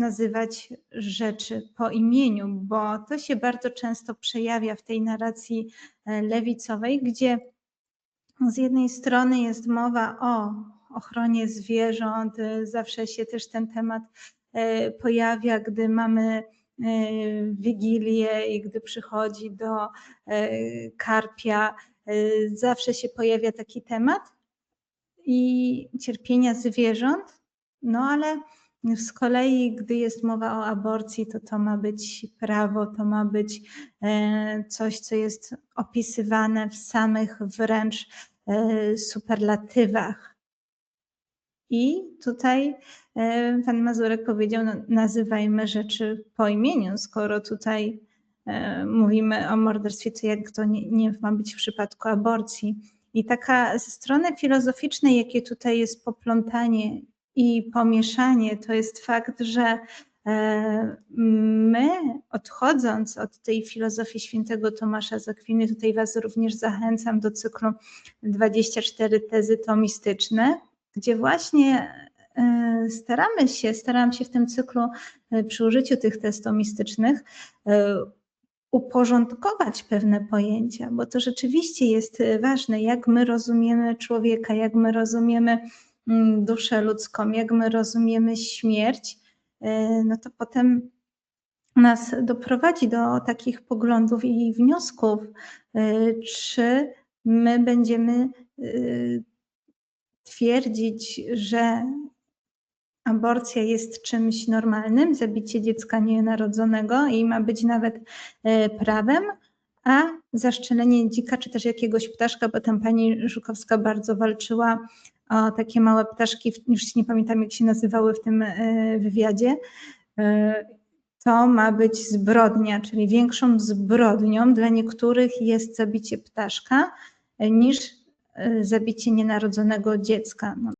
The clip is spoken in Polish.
nazywać rzeczy po imieniu, bo to się bardzo często przejawia w tej narracji e, lewicowej, gdzie z jednej strony jest mowa o ochronie zwierząt, e, zawsze się też ten temat e, pojawia, gdy mamy wigilię i gdy przychodzi do karpia, zawsze się pojawia taki temat i cierpienia zwierząt, no ale z kolei, gdy jest mowa o aborcji, to to ma być prawo, to ma być e, coś, co jest opisywane w samych wręcz e, superlatywach. I tutaj e, pan Mazurek powiedział, no, nazywajmy rzeczy po imieniu, skoro tutaj mówimy o morderstwie, to jak to nie, nie ma być w przypadku aborcji. I taka ze strony filozoficznej, jakie tutaj jest poplątanie i pomieszanie, to jest fakt, że e, my, odchodząc od tej filozofii świętego Tomasza Zakwiny, tutaj Was również zachęcam do cyklu 24 tezy tomistyczne, gdzie właśnie e, staramy się, staram się w tym cyklu e, przy użyciu tych tez tomistycznych uporządkować pewne pojęcia, bo to rzeczywiście jest ważne, jak my rozumiemy człowieka, jak my rozumiemy duszę ludzką, jak my rozumiemy śmierć, e, no to potem nas doprowadzi do takich poglądów i wniosków, e, czy my będziemy e, twierdzić, że aborcja jest czymś normalnym, zabicie dziecka nienarodzonego i ma być nawet prawem, a zaszczelenie dzika czy też jakiegoś ptaszka, bo tam pani Żukowska bardzo walczyła o takie małe ptaszki, już nie pamiętam jak się nazywały w tym e, wywiadzie, e, to ma być zbrodnia, czyli większą zbrodnią dla niektórych jest zabicie ptaszka niż zabicie nienarodzonego dziecka. No,